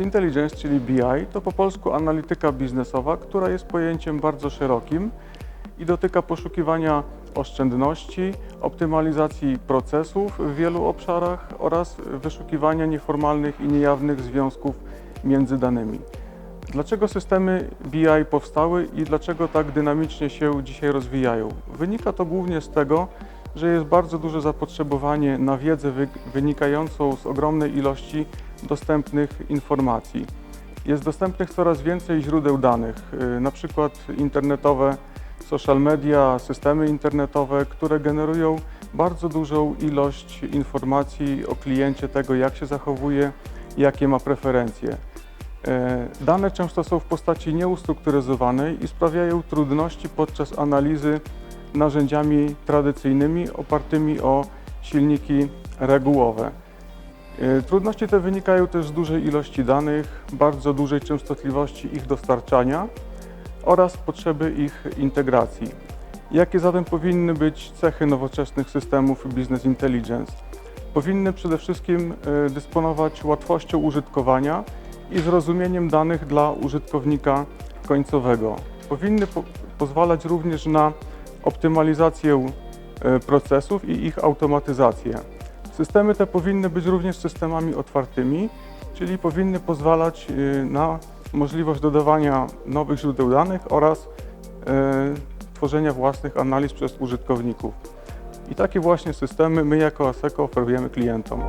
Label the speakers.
Speaker 1: Intelligence, czyli BI, to po polsku analityka biznesowa, która jest pojęciem bardzo szerokim i dotyka poszukiwania oszczędności, optymalizacji procesów w wielu obszarach oraz wyszukiwania nieformalnych i niejawnych związków między danymi. Dlaczego systemy BI powstały i dlaczego tak dynamicznie się dzisiaj rozwijają? Wynika to głównie z tego, że jest bardzo duże zapotrzebowanie na wiedzę wy- wynikającą z ogromnej ilości dostępnych informacji. Jest dostępnych coraz więcej źródeł danych, y, na przykład internetowe, social media, systemy internetowe, które generują bardzo dużą ilość informacji o kliencie, tego jak się zachowuje, jakie ma preferencje. E, Dane często są w postaci nieustrukturyzowanej i sprawiają trudności podczas analizy narzędziami tradycyjnymi opartymi o silniki regułowe. E, Trudności te wynikają też z dużej ilości danych, bardzo dużej częstotliwości ich dostarczania oraz potrzeby ich integracji. Jakie zatem powinny być cechy nowoczesnych systemów Business Intelligence? Powinny przede wszystkim e, dysponować łatwością użytkowania i zrozumieniem danych dla użytkownika końcowego. Powinny po pozwalać również na optymalizację e, procesów i ich automatyzację. Systemy te powinny być również systemami otwartymi, czyli powinny pozwalać e, na możliwość dodawania nowych źródeł danych oraz e, tworzenia własnych analiz przez użytkowników. I takie właśnie systemy my jako ASECO oferujemy klientom.